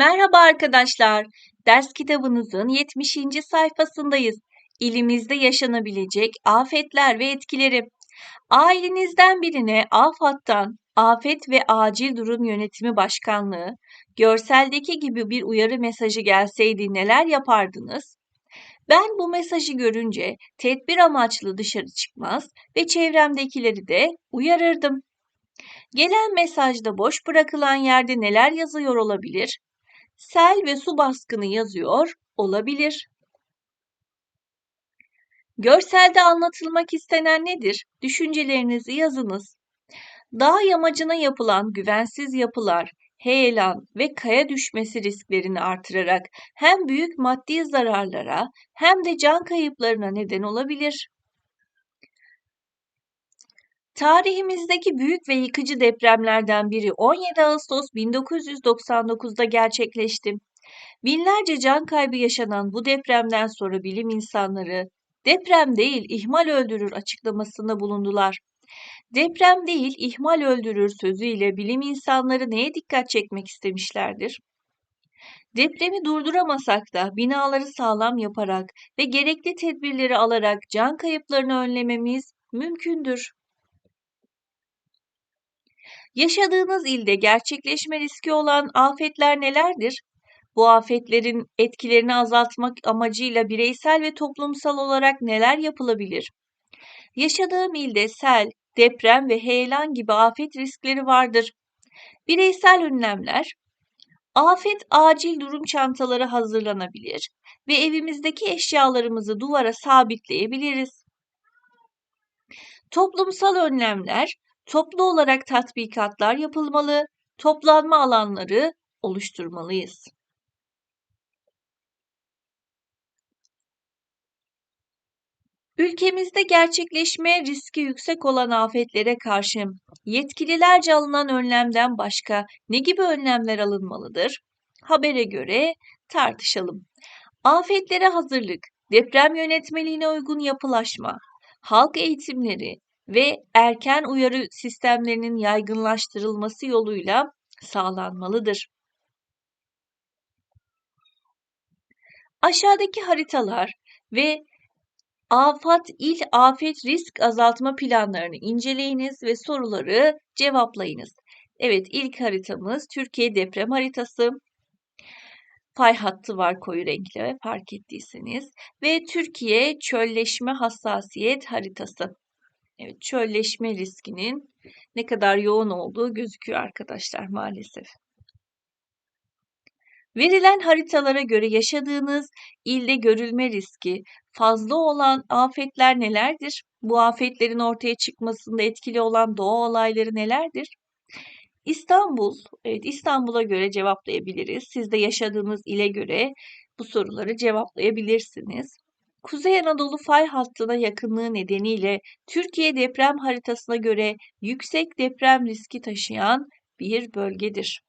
Merhaba arkadaşlar. Ders kitabınızın 70. sayfasındayız. İlimizde yaşanabilecek afetler ve etkileri. Ailenizden birine AFAD'dan Afet ve Acil Durum Yönetimi Başkanlığı görseldeki gibi bir uyarı mesajı gelseydi neler yapardınız? Ben bu mesajı görünce tedbir amaçlı dışarı çıkmaz ve çevremdekileri de uyarırdım. Gelen mesajda boş bırakılan yerde neler yazıyor olabilir? Sel ve su baskını yazıyor olabilir. Görselde anlatılmak istenen nedir? Düşüncelerinizi yazınız. Dağ yamacına yapılan güvensiz yapılar, heyelan ve kaya düşmesi risklerini artırarak hem büyük maddi zararlara hem de can kayıplarına neden olabilir. Tarihimizdeki büyük ve yıkıcı depremlerden biri 17 Ağustos 1999'da gerçekleşti. Binlerce can kaybı yaşanan bu depremden sonra bilim insanları deprem değil ihmal öldürür açıklamasında bulundular. Deprem değil ihmal öldürür sözüyle bilim insanları neye dikkat çekmek istemişlerdir? Depremi durduramasak da binaları sağlam yaparak ve gerekli tedbirleri alarak can kayıplarını önlememiz mümkündür. Yaşadığınız ilde gerçekleşme riski olan afetler nelerdir? Bu afetlerin etkilerini azaltmak amacıyla bireysel ve toplumsal olarak neler yapılabilir? Yaşadığım ilde sel, deprem ve heyelan gibi afet riskleri vardır. Bireysel önlemler Afet acil durum çantaları hazırlanabilir ve evimizdeki eşyalarımızı duvara sabitleyebiliriz. Toplumsal önlemler Toplu olarak tatbikatlar yapılmalı, toplanma alanları oluşturmalıyız. Ülkemizde gerçekleşme riski yüksek olan afetlere karşı yetkililerce alınan önlemden başka ne gibi önlemler alınmalıdır? Habere göre tartışalım. Afetlere hazırlık, deprem yönetmeliğine uygun yapılaşma, halk eğitimleri, ve erken uyarı sistemlerinin yaygınlaştırılması yoluyla sağlanmalıdır. Aşağıdaki haritalar ve Afat İl Afet Risk Azaltma Planlarını inceleyiniz ve soruları cevaplayınız. Evet ilk haritamız Türkiye deprem haritası. Fay hattı var koyu renkli fark ettiyseniz ve Türkiye çölleşme hassasiyet haritası. Evet, çölleşme riskinin ne kadar yoğun olduğu gözüküyor arkadaşlar maalesef. Verilen haritalara göre yaşadığınız ilde görülme riski fazla olan afetler nelerdir? Bu afetlerin ortaya çıkmasında etkili olan doğa olayları nelerdir? İstanbul, evet İstanbul'a göre cevaplayabiliriz. Siz de yaşadığınız ile göre bu soruları cevaplayabilirsiniz. Kuzey Anadolu fay hattına yakınlığı nedeniyle Türkiye deprem haritasına göre yüksek deprem riski taşıyan bir bölgedir.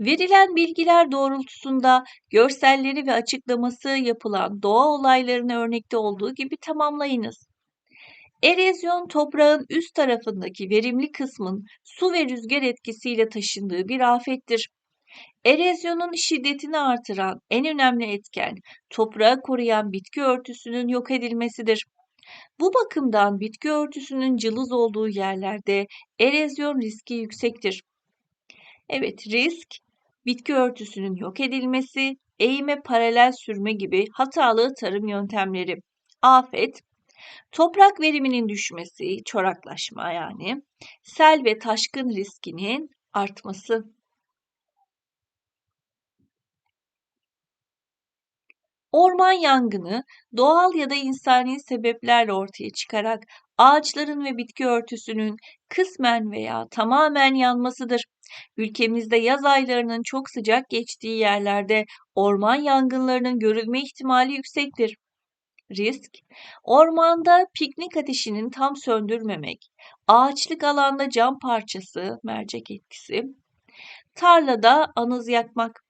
Verilen bilgiler doğrultusunda görselleri ve açıklaması yapılan doğa olaylarını örnekte olduğu gibi tamamlayınız. Erozyon toprağın üst tarafındaki verimli kısmın su ve rüzgar etkisiyle taşındığı bir afettir. Erozyonun şiddetini artıran en önemli etken toprağı koruyan bitki örtüsünün yok edilmesidir. Bu bakımdan bitki örtüsünün cılız olduğu yerlerde erozyon riski yüksektir. Evet, risk bitki örtüsünün yok edilmesi, eğime paralel sürme gibi hatalı tarım yöntemleri. Afet, toprak veriminin düşmesi, çoraklaşma yani, sel ve taşkın riskinin artması. Orman yangını doğal ya da insani sebeplerle ortaya çıkarak ağaçların ve bitki örtüsünün kısmen veya tamamen yanmasıdır. Ülkemizde yaz aylarının çok sıcak geçtiği yerlerde orman yangınlarının görülme ihtimali yüksektir. Risk, ormanda piknik ateşinin tam söndürmemek, ağaçlık alanda cam parçası, mercek etkisi, tarlada anız yakmak,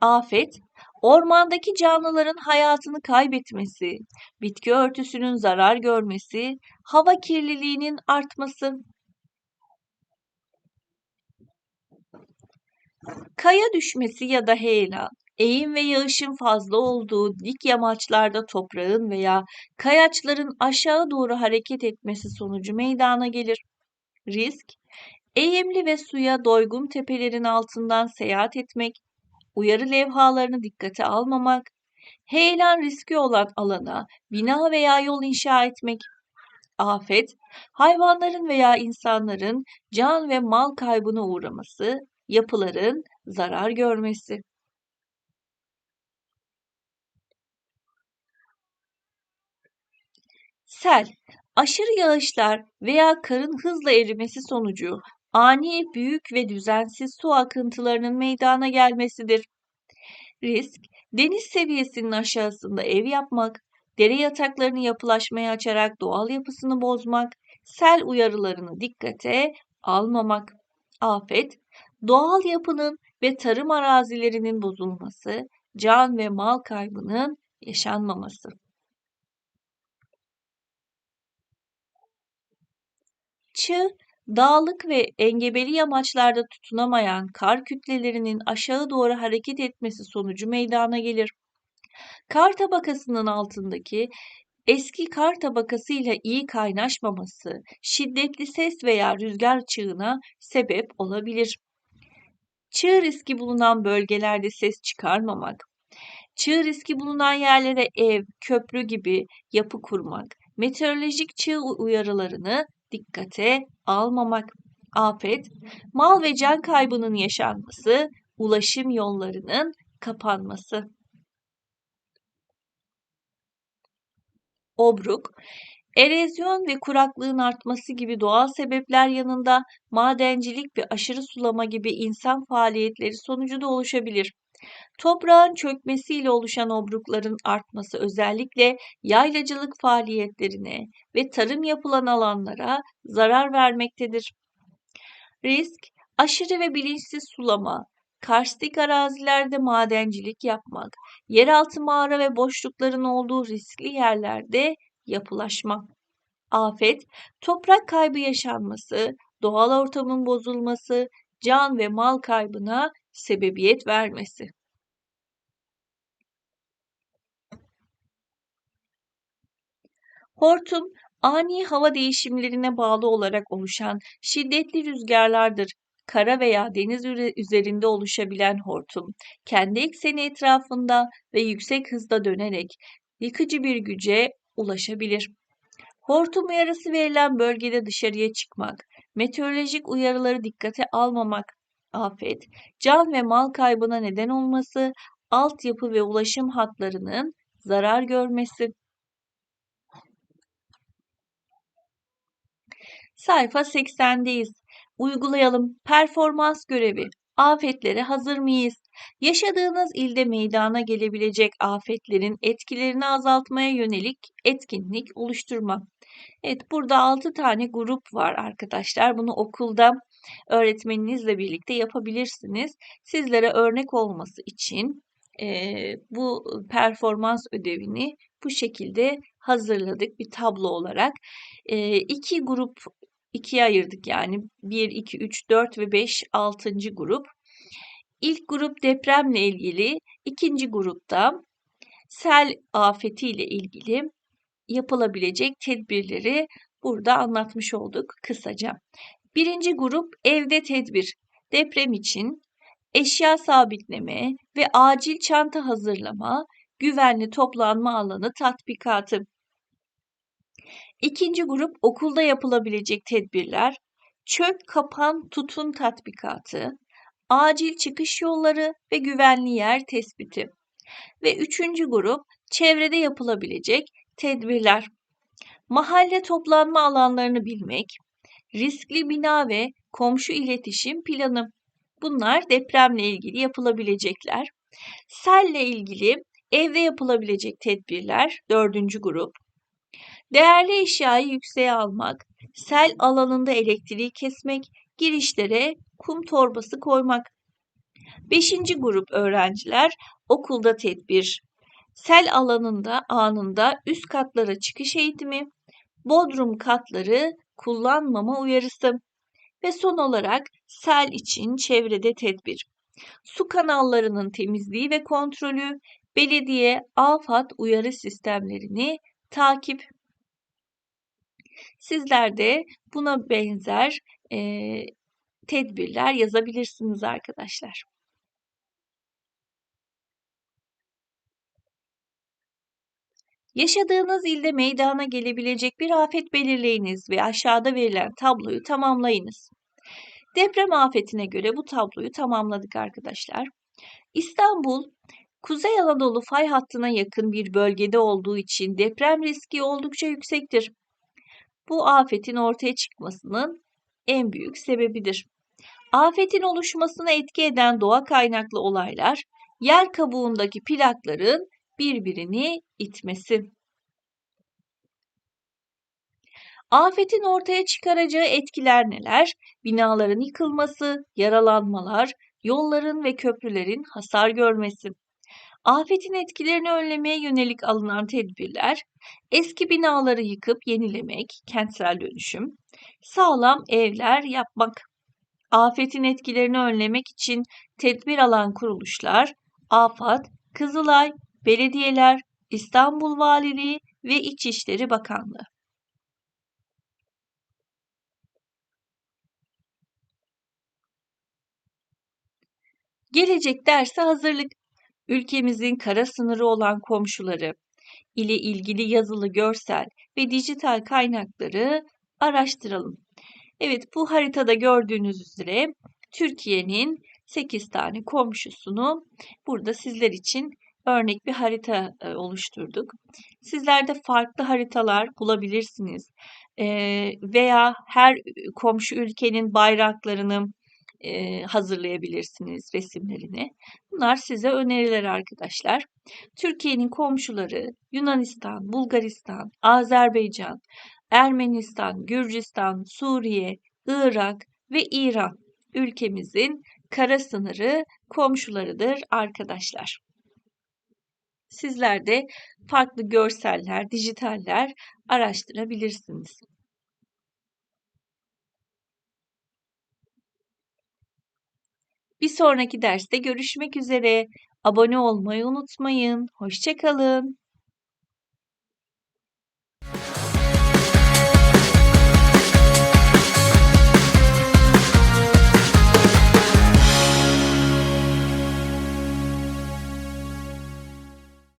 afet, Ormandaki canlıların hayatını kaybetmesi, bitki örtüsünün zarar görmesi, hava kirliliğinin artması. Kaya düşmesi ya da heyelan, eğim ve yağışın fazla olduğu dik yamaçlarda toprağın veya kayaçların aşağı doğru hareket etmesi sonucu meydana gelir. Risk, eğimli ve suya doygun tepelerin altından seyahat etmek, uyarı levhalarını dikkate almamak, heyelan riski olan alana bina veya yol inşa etmek, afet, hayvanların veya insanların can ve mal kaybına uğraması, yapıların zarar görmesi. Sel, aşırı yağışlar veya karın hızla erimesi sonucu ani, büyük ve düzensiz su akıntılarının meydana gelmesidir. Risk, deniz seviyesinin aşağısında ev yapmak, dere yataklarını yapılaşmaya açarak doğal yapısını bozmak, sel uyarılarını dikkate almamak. Afet, doğal yapının ve tarım arazilerinin bozulması, can ve mal kaybının yaşanmaması. Çığ, dağlık ve engebeli yamaçlarda tutunamayan kar kütlelerinin aşağı doğru hareket etmesi sonucu meydana gelir. Kar tabakasının altındaki eski kar tabakası ile iyi kaynaşmaması, şiddetli ses veya rüzgar çığına sebep olabilir. Çığ riski bulunan bölgelerde ses çıkarmamak, çığ riski bulunan yerlere ev, köprü gibi yapı kurmak, meteorolojik çığ uyarılarını dikkate almamak, afet, mal ve can kaybının yaşanması, ulaşım yollarının kapanması. Obruk, erozyon ve kuraklığın artması gibi doğal sebepler yanında madencilik ve aşırı sulama gibi insan faaliyetleri sonucu da oluşabilir. Toprağın çökmesiyle oluşan obrukların artması özellikle yaylacılık faaliyetlerine ve tarım yapılan alanlara zarar vermektedir. Risk, aşırı ve bilinçsiz sulama, karstik arazilerde madencilik yapmak, yeraltı mağara ve boşlukların olduğu riskli yerlerde yapılaşma. Afet, toprak kaybı yaşanması, doğal ortamın bozulması, can ve mal kaybına sebebiyet vermesi. Hortum, ani hava değişimlerine bağlı olarak oluşan şiddetli rüzgarlardır. Kara veya deniz üzerinde oluşabilen hortum, kendi ekseni etrafında ve yüksek hızda dönerek yıkıcı bir güce ulaşabilir. Hortum uyarısı verilen bölgede dışarıya çıkmak, meteorolojik uyarıları dikkate almamak, afet, can ve mal kaybına neden olması, altyapı ve ulaşım hatlarının zarar görmesi. Sayfa 80'deyiz. Uygulayalım. Performans görevi. Afetlere hazır mıyız? Yaşadığınız ilde meydana gelebilecek afetlerin etkilerini azaltmaya yönelik etkinlik oluşturma. Evet burada 6 tane grup var arkadaşlar. Bunu okulda öğretmeninizle birlikte yapabilirsiniz. Sizlere örnek olması için e, bu performans ödevini bu şekilde hazırladık bir tablo olarak. E, iki grup ikiye ayırdık yani 1, 2, 3, 4 ve 5, 6. grup. İlk grup depremle ilgili, ikinci grupta sel afetiyle ilgili yapılabilecek tedbirleri burada anlatmış olduk kısaca. Birinci grup evde tedbir. Deprem için eşya sabitleme ve acil çanta hazırlama, güvenli toplanma alanı tatbikatı. İkinci grup okulda yapılabilecek tedbirler, çök, kapan, tutun tatbikatı, acil çıkış yolları ve güvenli yer tespiti. Ve üçüncü grup çevrede yapılabilecek tedbirler. Mahalle toplanma alanlarını bilmek, riskli bina ve komşu iletişim planı. Bunlar depremle ilgili yapılabilecekler. Selle ilgili evde yapılabilecek tedbirler dördüncü grup. Değerli eşyayı yükseğe almak, sel alanında elektriği kesmek, girişlere kum torbası koymak. Beşinci grup öğrenciler okulda tedbir, sel alanında anında üst katlara çıkış eğitimi, bodrum katları kullanmama uyarısı ve son olarak sel için çevrede tedbir. su kanallarının temizliği ve kontrolü, belediye, afat uyarı sistemlerini takip. Sizler de buna benzer e, tedbirler yazabilirsiniz arkadaşlar. Yaşadığınız ilde meydana gelebilecek bir afet belirleyiniz ve aşağıda verilen tabloyu tamamlayınız. Deprem afetine göre bu tabloyu tamamladık arkadaşlar. İstanbul, Kuzey Anadolu fay hattına yakın bir bölgede olduğu için deprem riski oldukça yüksektir. Bu afetin ortaya çıkmasının en büyük sebebidir. Afetin oluşmasına etki eden doğa kaynaklı olaylar, yer kabuğundaki plakların birbirini itmesi. Afetin ortaya çıkaracağı etkiler neler? Binaların yıkılması, yaralanmalar, yolların ve köprülerin hasar görmesi. Afetin etkilerini önlemeye yönelik alınan tedbirler, eski binaları yıkıp yenilemek, kentsel dönüşüm, sağlam evler yapmak. Afetin etkilerini önlemek için tedbir alan kuruluşlar, AFAD, Kızılay, belediyeler, İstanbul Valiliği ve İçişleri Bakanlığı. Gelecek derse hazırlık. Ülkemizin kara sınırı olan komşuları ile ilgili yazılı, görsel ve dijital kaynakları araştıralım. Evet bu haritada gördüğünüz üzere Türkiye'nin 8 tane komşusunu burada sizler için örnek bir harita e, oluşturduk. Sizler de farklı haritalar bulabilirsiniz. E, veya her komşu ülkenin bayraklarını e, hazırlayabilirsiniz resimlerini. Bunlar size öneriler arkadaşlar. Türkiye'nin komşuları Yunanistan, Bulgaristan, Azerbaycan, Ermenistan, Gürcistan, Suriye, Irak ve İran ülkemizin kara sınırı komşularıdır arkadaşlar. Sizler de farklı görseller, dijitaller araştırabilirsiniz. Bir sonraki derste görüşmek üzere. Abone olmayı unutmayın. Hoşçakalın.